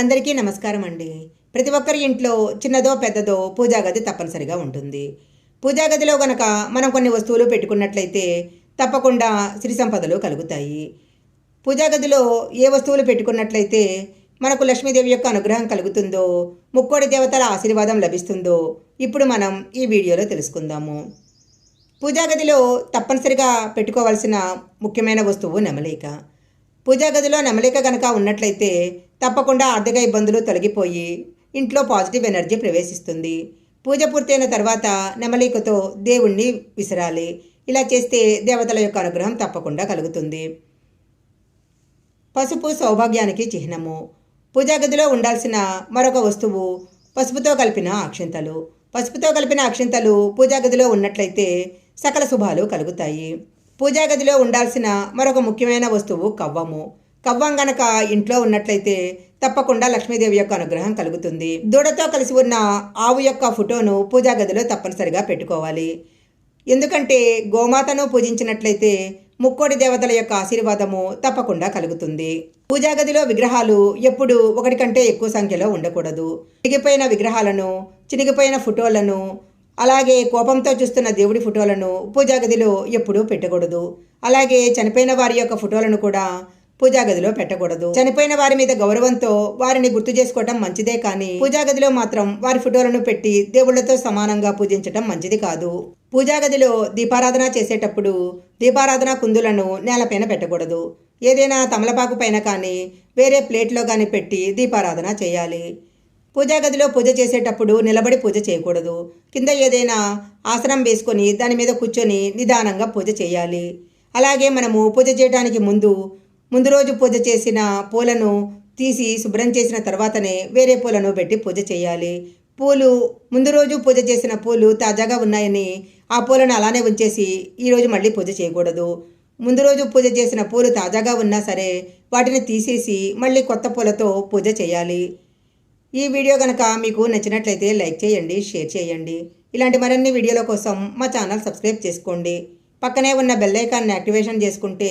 అందరికీ నమస్కారం అండి. ప్రతి ఒక్కరి ఇంట్లో చిన్నదో పెద్దదో పూజా గది తప్పనిసరిగా ఉంటుంది. పూజా గదిలో గనక మనం కొన్ని వస్తువులు పెట్టుకున్నట్లయితే తప్పకుండా సిరి సంపదలు కలుగుతాయి. పూజా గదిలో ఏ వస్తువులు పెట్టుకున్నట్లయితే మనకు లక్ష్మీదేవి యొక్క అనుగ్రహం కలుగుతుందో ముక్కోడి దేవతల ఆశీర్వాదం లభిస్తుందో ఇప్పుడు మనం ఈ వీడియోలో తెలుసుకుందాము. పూజా గదిలో తప్పనిసరిగా పెట్టుకోవాల్సిన ముఖ్యమైన వస్తువు నెమలిక. పూజా గదిలో నెమలిక కనుక ఉన్నట్లయితే తప్పకుండా ఆర్థిక ఇబ్బందులు తొలగిపోయి ఇంట్లో పాజిటివ్ ఎనర్జీ ప్రవేశిస్తుంది. పూజ పూర్తయిన తర్వాత నెమలికతో దేవుణ్ణి విసిరాలి. ఇలా చేస్తే దేవతల యొక్క అనుగ్రహం తప్పకుండా కలుగుతుంది. పసుపు సౌభాగ్యానికి చిహ్నము. పూజా గదిలో ఉండాల్సిన మరొక వస్తువు పసుపుతో కలిపిన అక్షింతలు. పసుపుతో కలిపిన అక్షింతలు పూజాగదిలో ఉన్నట్లయితే సకల శుభాలు కలుగుతాయి. పూజా గదిలో ఉండాల్సిన మరొక ముఖ్యమైన వస్తువు కవ్వము. కవ్వం గనక ఇంట్లో ఉన్నట్లయితే తప్పకుండా లక్ష్మీదేవి యొక్క అనుగ్రహం కలుగుతుంది. దూడతో కలిసి ఉన్న ఆవు యొక్క ఫోటోను పూజా గదిలో తప్పనిసరిగా పెట్టుకోవాలి. ఎందుకంటే గోమాతను పూజించినట్లయితే ముక్కోడి దేవతల యొక్క ఆశీర్వాదము తప్పకుండా కలుగుతుంది. పూజా గదిలో విగ్రహాలు ఎప్పుడు ఒకటి కంటే ఎక్కువ సంఖ్యలో ఉండకూడదు. చినిగిపోయిన విగ్రహాలను చినిగిపోయిన ఫోటోలను అలాగే కోపంతో చూస్తున్న దేవుడి ఫోటోలను పూజా గదిలో ఎప్పుడూ పెట్టకూడదు. అలాగే చనిపోయిన వారి యొక్క ఫోటోలను కూడా పూజాగదిలో పెట్టకూడదు. చనిపోయిన వారి మీద గౌరవంతో వారిని గుర్తు చేసుకోవటం మంచిదే కానీ పూజా గదిలో మాత్రం వారి ఫోటోలను పెట్టి దేవుళ్ళతో సమానంగా పూజించటం మంచిది కాదు. పూజాగదిలో దీపారాధన చేసేటప్పుడు దీపారాధన కుందులను నేలపైన పెట్టకూడదు. ఏదైనా తమలపాకు పైన కానీ వేరే ప్లేట్లో కానీ పెట్టి దీపారాధన చేయాలి. పూజాగదిలో పూజ చేసేటప్పుడు నిలబడి పూజ చేయకూడదు. కింద ఏదైనా ఆసనం వేసుకొని దాని మీద కూర్చొని నిదానంగా పూజ చేయాలి. అలాగే మనము పూజ చేయడానికి ముందు ముందు రోజు పూజ చేసిన పూలను తీసి శుభ్రం చేసిన తర్వాతనే వేరే పూలను పెట్టి పూజ చేయాలి. పూలు ముందు రోజు పూజ చేసిన పూలు తాజాగా ఉన్నాయని ఆ పూలను అలానే ఉంచేసి ఈరోజు మళ్ళీ పూజ చేయకూడదు. ముందు రోజు పూజ చేసిన పూలు తాజాగా ఉన్నా సరే వాటిని తీసేసి మళ్ళీ కొత్త పూలతో పూజ చేయాలి. ఈ వీడియో కనుక మీకు నచ్చినట్లయితే లైక్ చేయండి షేర్ చేయండి. ఇలాంటి మరిన్ని వీడియోల కోసం మా ఛానల్ సబ్స్క్రైబ్ చేసుకోండి. పక్కనే ఉన్న బెల్ ఐకాన్ని యాక్టివేషన్ చేసుకుంటే